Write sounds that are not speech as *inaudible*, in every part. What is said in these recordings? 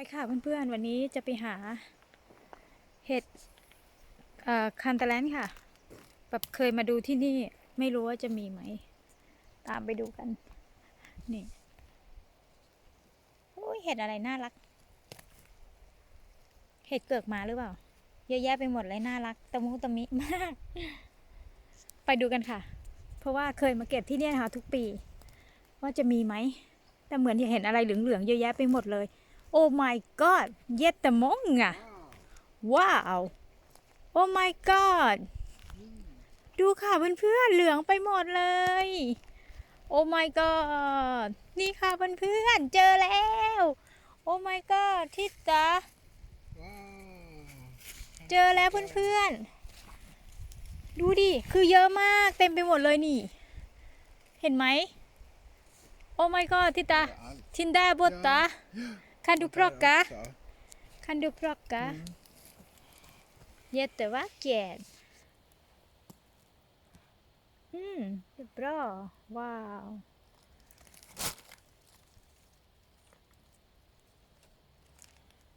ค่ะเพื่อนๆ วันนี้จะไปหาเห็ดคันตะแลนค่ะ แบบเคยมาดูที่นี่ไม่รู้ว่าจะมีไหม ตามไปดูกัน นี่โอ้ยเห็ดอะไรน่ารัก เห็ดเกือกมาหรือเปล่า เยอะแยะไปหมดเลยน่ารัก ตะมุตะมิมาก ไปดูกันค่ะ เพราะว่าเคยมาเก็บที่นี่ยนะคะทุกปี ว่าจะมีไหม แต่เหมือนจะเห็นอะไรเหลืองๆเยอะแยะไปหมดเลย โอ้ my god เย็ดแต่มงอะว้าวโอ้ my god ดูค่ะเพื่อนๆเหลืองไปหมดเลยโอ้ my god นี่ค่ะเพื่อนๆเจอแล้วโอ้ my god ทิตตาเจอแล้วเพื่อนๆ ดูดิ คือเยอะมากเต็มไปหมดเลยนี่ เห็นไหมโอ้ my god ทิตาทินดาบตา Kan du plocka? Kan du plocka? Jättevackert. Mm, det är bra. Wow.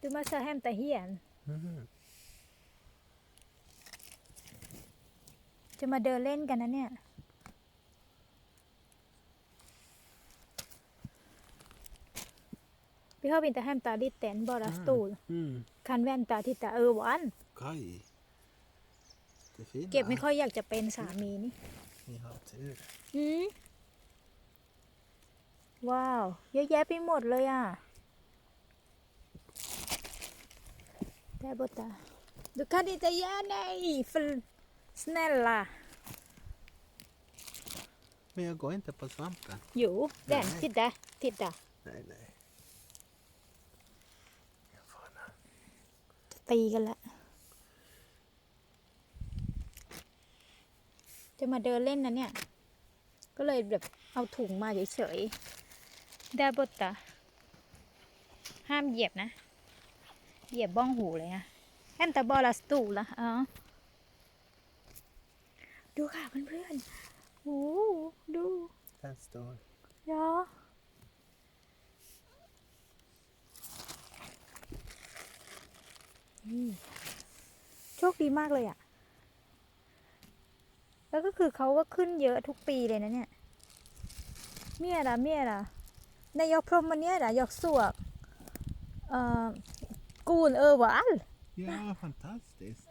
Du måste hämta igen. จะมาเดินเล่นกันนะเนี่ย Vi har inte hämtat dit än, bara stol. Mm. Kan vänta och titta över an. Kaj. Det är fina. เก็บไม่ค่อยอยากจะเป็นสามีนี่ Ni har tur. อืมว้าว เยอะแยะไปหมดเลยอะได้บตาดูคันดิตายาไนฟลสเนลล่ะ Men jag går inte på svampen. อยู่แดน Nej. ทิดดาทิดดา Nej, nej. Jag får en. จะ ตีกันละ จะมาเดินเล่นนะเนี่ย ก็เลยแบบเอาถุงมาเฉยๆได้บตาห้ามเหยียบนะ เหยียบบ้องหูเลยนะแอมตาบอลาสตูละอ๋อดูค่ะเพื่อนๆโอ้โหดู Den står. ยอ นี่โชคดีมากเลยอะ่ะ แล้วก็คือเขาก็ขึ้นเยอะทุกปีเลยนะเนี่ย เมียละเมียละนายกพรหมเนี่ยละยกสวกเอ่อกูนเออหวาน Ja, fantastiskt.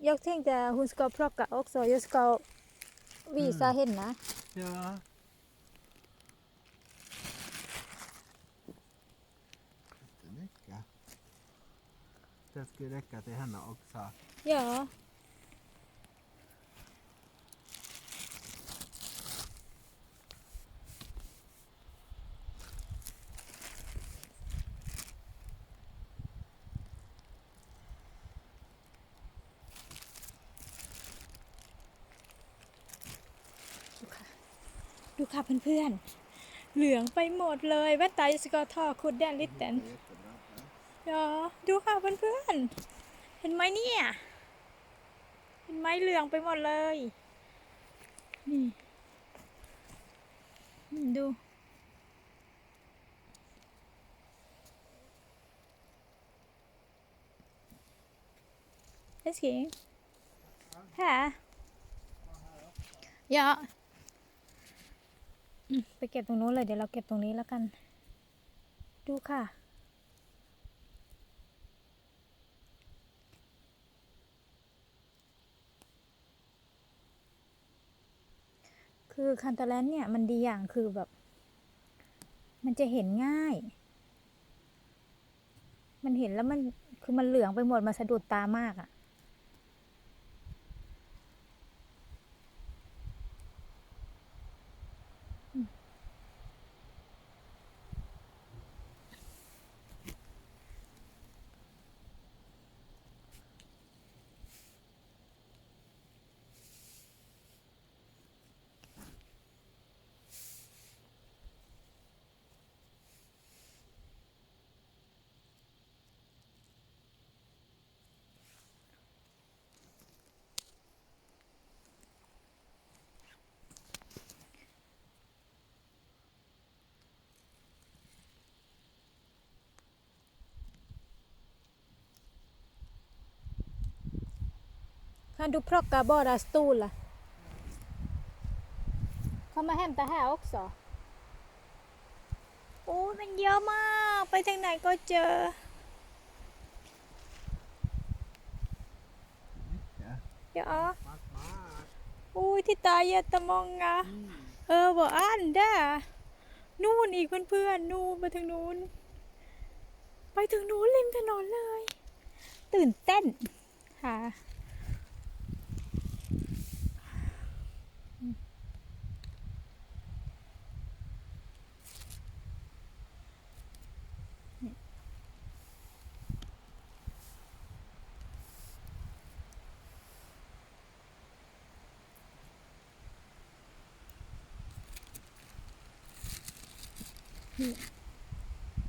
Jag tänkte att hon ska plocka också. Jag ska visa henne. Ja. Jättemycket. Det skulle räcka till henne också. Ja. Du ค่ะ ดูค่ะเพื่อนๆ เหลืองไปหมดเลยแว่นตาสกอทอคุดแดนลิตเตน เดี๋ยวดูค่ะเพื่อนๆ เห็นไหมเนี่ย เห็นไหมเหลืองไปหมดเลย นี่ดูเอสกิฮะอย่าอืมไปเก็บตรงนู้นเลย เดี๋ยวเราเก็บตรงนี้แล้วกัน ดูค่ะ คือคันตาแลนเนี่ยมันดีอย่างคือแบบ มันจะเห็นง่าย มันเห็นแล้วมันคือมันเหลืองไปหมดมันสะดุดตามากอะ่ะ Kan du plocka bara stolar? Kom och hämta här också. โอ้ยมันเยอะมาก ไปทางไหนก็เจอ Ja. Ja. Mat, mat. Oj, titta jättemånga. Över andra. นู่นอีกเพื่อนๆ นู่นไปถึงนู้น ไปถึงนู้นริมถนนเลย ตื่นเต้นค่ะ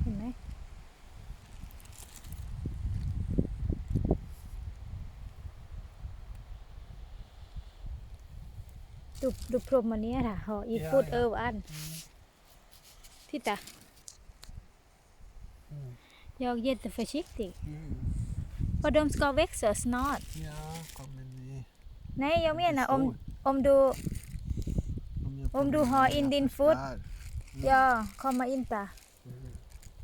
เห็นไหม ดูดูพรมอันนี้ค่ะหออี Ja, พูด ja. เอออันที่ตา Mm. Jag är jätteförsiktig. Mm. Och de ska växa snart. Ja, kommer ni... Nej, jag menar om, Stor. om du Om, jag Om du kommer har ner in din först fot. där. ja, komma in där. Mm.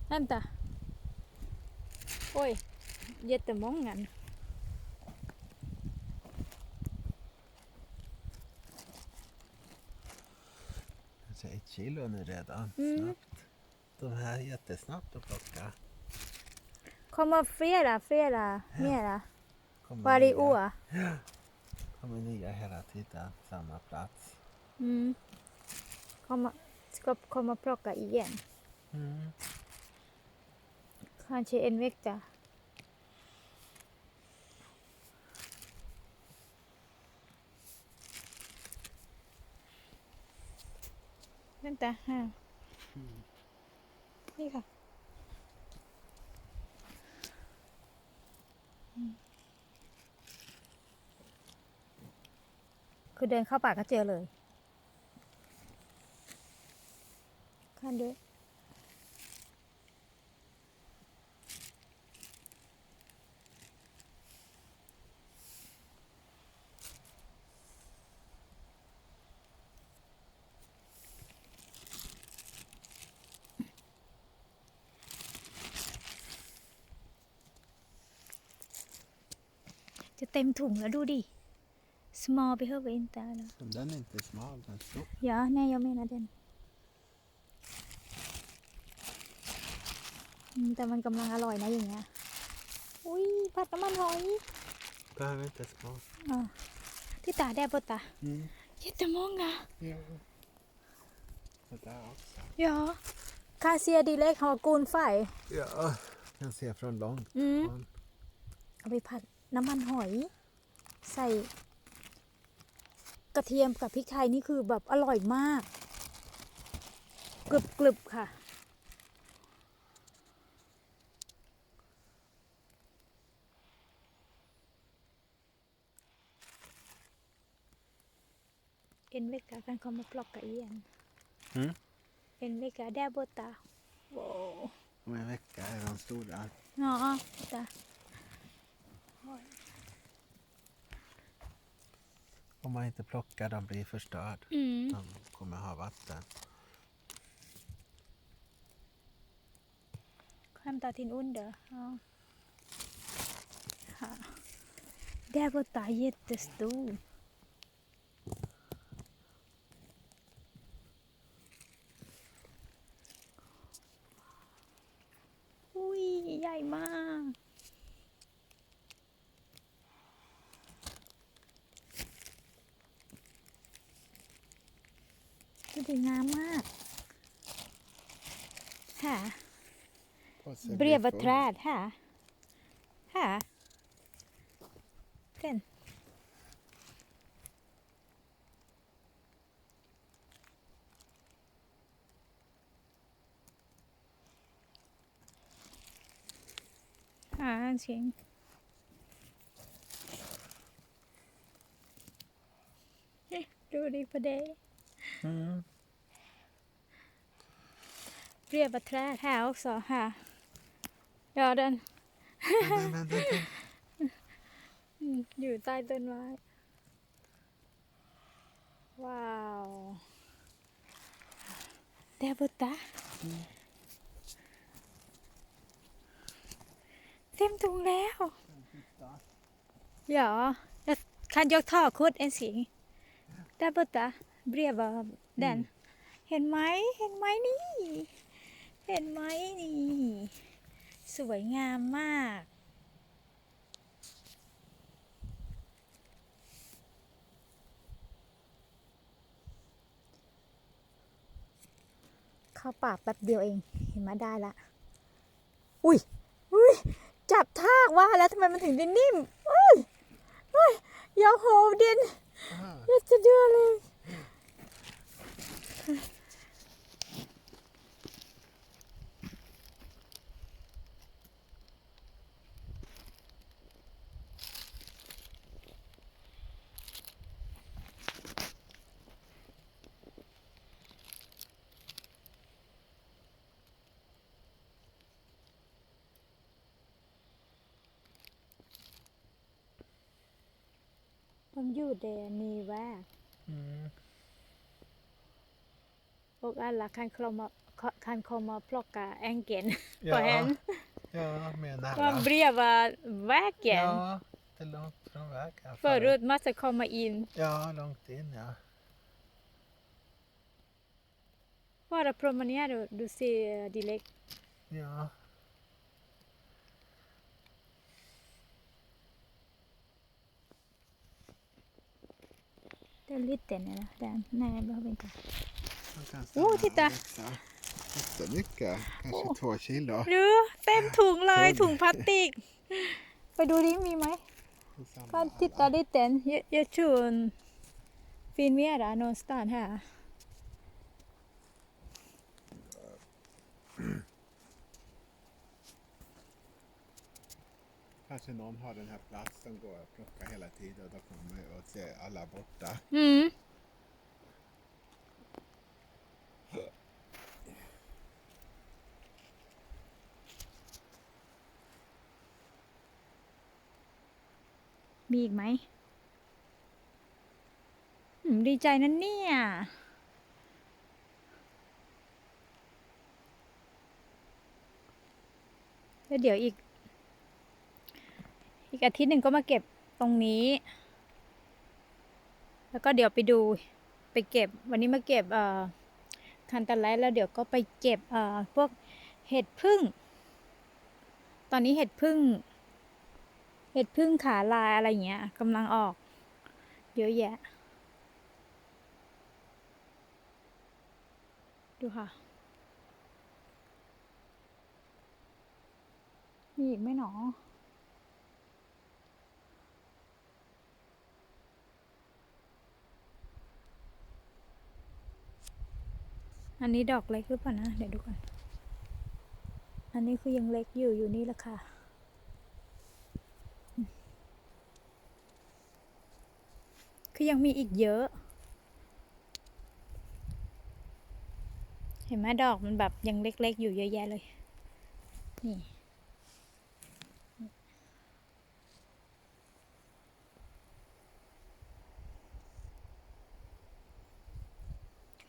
Vänta. Oj, jättemånga. Kanske ett kilo nu redan. Mm. Snabbt. De här är jättesnabbt att plocka. Kommer flera, flera, mera. Kommer Varje nya- år. *gasps* Kommer nya hela tiden. Samma plats. Mm. Komma, ska komma plocka igen. Mm. Kanske en vecka. Vänta, här. Ni ค่ะอืมคือเดินเข้าป่าก็เจอเลย ข้านด้วย เต็มถุงแล้วดูดิ small behöver inte alla. Men Den är inte smal, den är stor. Ja, nej jag menar den อืมแต่มันกำลังอร่อยนะอย่างเงี้ย อุ้ยผัดน้ำมันหอย Behöver inte smal. อ่าที่ตาแดบตา Mm. jättemånga Ja. Det där också. ja kan se direkt har gunfärg Ja, kan se från långt อืม håll. เอาไปผัด น้ำมันหอย ใส่กระเทียมกับพริกไทยนี่คือแบบอร่อยมากกรึบกรึบๆค่ะ En vecka kan komma och plocka igen. Mm. En vecka där borta. Wow. Om en vecka är de stora. Ja, där. Om man inte plockar, de blir förstörd. Mm. De kommer ha vatten. Hämta din under. Ja. Där borta jättestor. Bredvid träd här. Här. Den. Här en Du det på dig. Mm. Bredvid träd här också. Här. Ja, den. Men, men, men, men. อืมอยู่ใต้ต้นไม้ ว้าวเดบุตาเต็มถุงแล้ว Ja, jag kan jag ta kort en gång? Där borta, bredvid den. เห็นไหมเห็นไหมนี่ เห็นไหมนี่ สวยงามมาก เข้าป่าแป๊บเดียวเอง เห็นไหมาได้ละ อุ้ยอุ้ย จับทากว่าแล้วทำไมมันถึงได้นิ่มอุ้ยอุ้ยอยาโหเด่น Aha. อยากจะเดือเลย De gjorde ny väg Mm. och alla kan komma, kan komma och plocka ängen på Ja, en. ja, menar Från jag. bredvid vägen. Ja, det är långt från vägen. Förut måste komma in. Ja, långt in ja. Bara promenera och du ser direkt. Ja, Det är lite eller? Den. Nej, jag behöver inte. man kan Åh, stanna titta. och växa. Jättemycket, kanske Åh. två kilo. ดูเต็มถุงเลยถุงถุงพลาสติก ไปดูดิมีไหม Samma ก็ติดตา alla. ดิเต็นเยอะเยอะชุนฟินเมียระนอนสตานฮะ Kanske någon har den här platsen går och plockar hela tiden och då kommer jag att se alla borta. อืมมีอีกไหมอืมดีใจนะเนี่ย แล้วเดี๋ยวอีก อีกอาทิตย์หนึ่งก็มาเก็บตรงนี้ แล้วก็เดี๋ยวไปดูไปเก็บ วันนี้มาเก็บเอ่อคันตะไลแล้วเดี๋ยวก็ไปเก็บเอ่อพวกเห็ดพึ่ง ตอนนี้เห็ดพึ่ง เห็ดพึ่งขาลายอะไรเงี้ยกำลังออก เยอะแยะ ดูค่ะมีอีกไหมหนอ อันนี้ดอกเล็กหรือเปล่านะ เดี๋ยวดูก่อนอันนี้คือยังเล็กอยู่อยู่นี่แหละค่ะ คือยังมีอีกเยอะ เห็นไหมดอกมันแบบยังเล็กๆอยู่เยอะแยะเลย นี่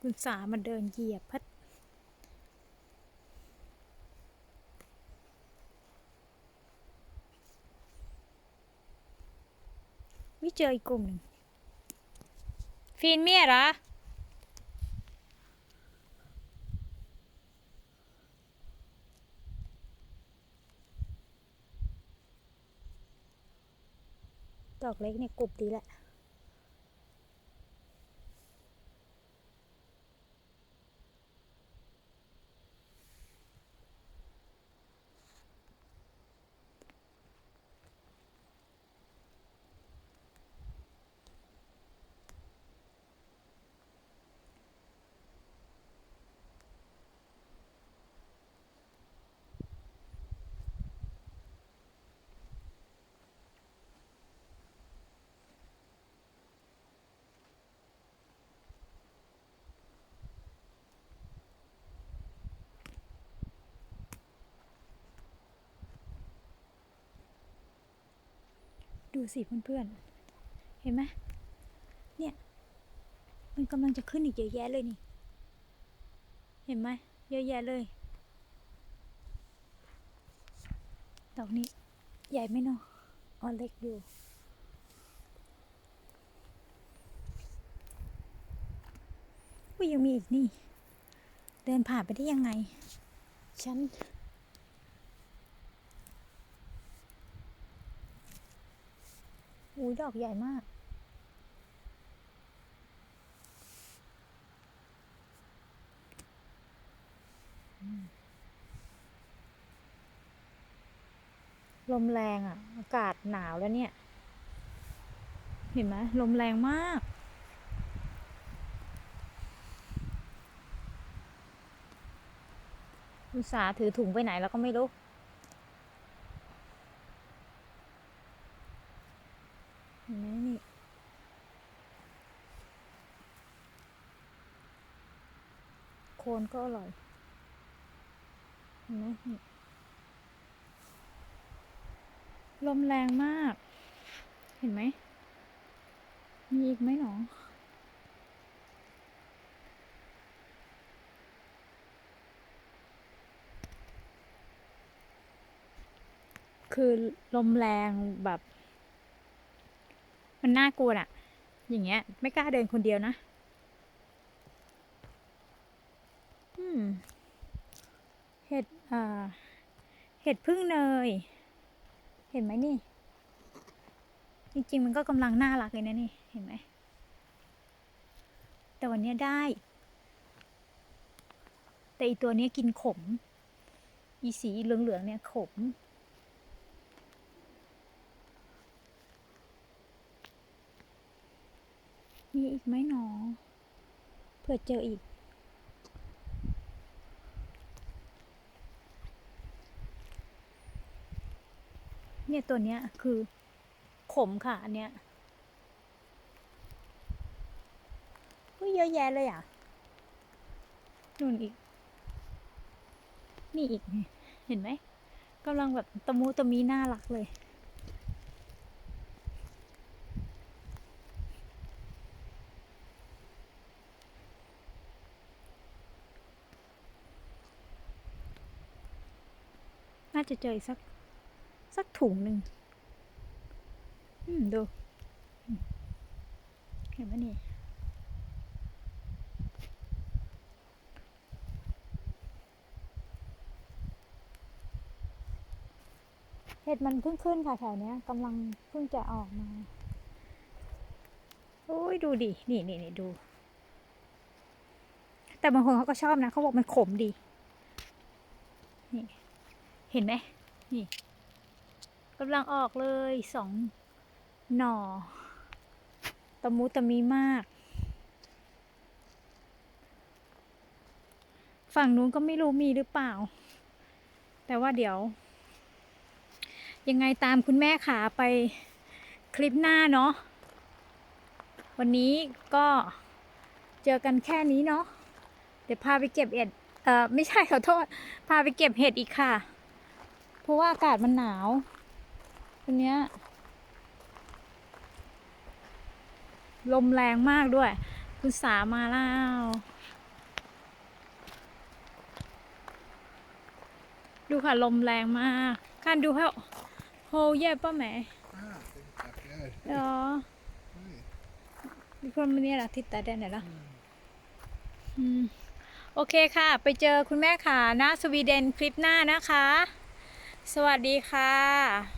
คุณสามาเดินเหยียบพัดวิเจออีกกลุ่มหนึ่งฟีนเมียเหรอดอกเล็กเนี่ยกรุบดีแหละ สิเพื่อนๆ เห็นไหมเนี่ย มันกำลังจะขึ้นอีกเยอะแยะเลยนี่ เห็นไหมเยอะแยะเลยดอกนี้ใหญ่ไหมเนาะอ๋อเล็กอยู่อุ้ยยังมีอีกนี่ เดินผ่านไปได้ยังไง ฉัน อุ้ยดอกใหญ่มาก ลมแรงอะ อากาศหนาวแล้วเนี่ย เห็นไหมลมแรงมากอุตส่าห์ถือถุงไปไหนแล้วก็ไม่รู้ เห็นไหมนี่ โค นก็อร่อยเห็นไหมลมแรงมาก เห็นไหม มีอีกไหมหนอคือลมแรงแบบ มันน่ากลัวอะอย่างเงี้ย ไม่กล้าเดินคนเดียวนะ อืม เห็ดอ่า เห็ดพึ่งเนย เห็นไหมนี่ จริงๆมันก็กำลังน่ารักเลยนะนี่ เห็นไหม แต่วันนี้ได้ แต่อีตัวนี้กินขม อีสีเหลืองๆเนี่ยขมมีอีกไหมหนอ เผื่อเจออีก เนี่ยตัวเนี้ยคือขมค่ะ อันเนี้ยเยอะแยะเลยอะนู่นอีก นี่อีก เห็นไหมกำลังแบบตะมูตะมีน่ารักเลย น่าจะเจออีกสัก สักถุงหนึ่งอืมดูเห็นไหมนี่เห็ดมันเพิ่งขึ้นค่ะแถวเนี้ยกำลังเพิ่งจะออกมาโอ้ยดูดิ นี่นี่นี่ดู แต่บางคนเขาก็ชอบนะ เขาบอกมันขมดี นี่ เห็นไหมนี่ กำลังออกเลยสองหน่อตะมูตะมีมาก ฝั่งนู้นก็ไม่รู้มีหรือเปล่า แต่ว่าเดี๋ยว ยังไงตามคุณแม่ขาไปคลิปหน้าเนาะวันนี้ก็เจอกันแค่นี้เนาะเดี๋ยวพาไปเก็บเห็ดเออไม่ใช่ขอโทษ พาไปเก็บเห็ดอีกค่ะ เพราะว่าอากาศมันหนาว วันเนี้ยลมแรงมากด้วย คุณสามาแล้วดูค่ะ ลมแรงมากคันดูให้โฮเย่ป้าแหม Ah, tackar. เนาะ Oj. มีคนมาเนี่ยละทิศตาแดนไหนละอืมโอเคค่ะ ไปเจอคุณแม่ขาหน้าสวีเดนคลิปหน้านะคะ สวัสดีค่ะ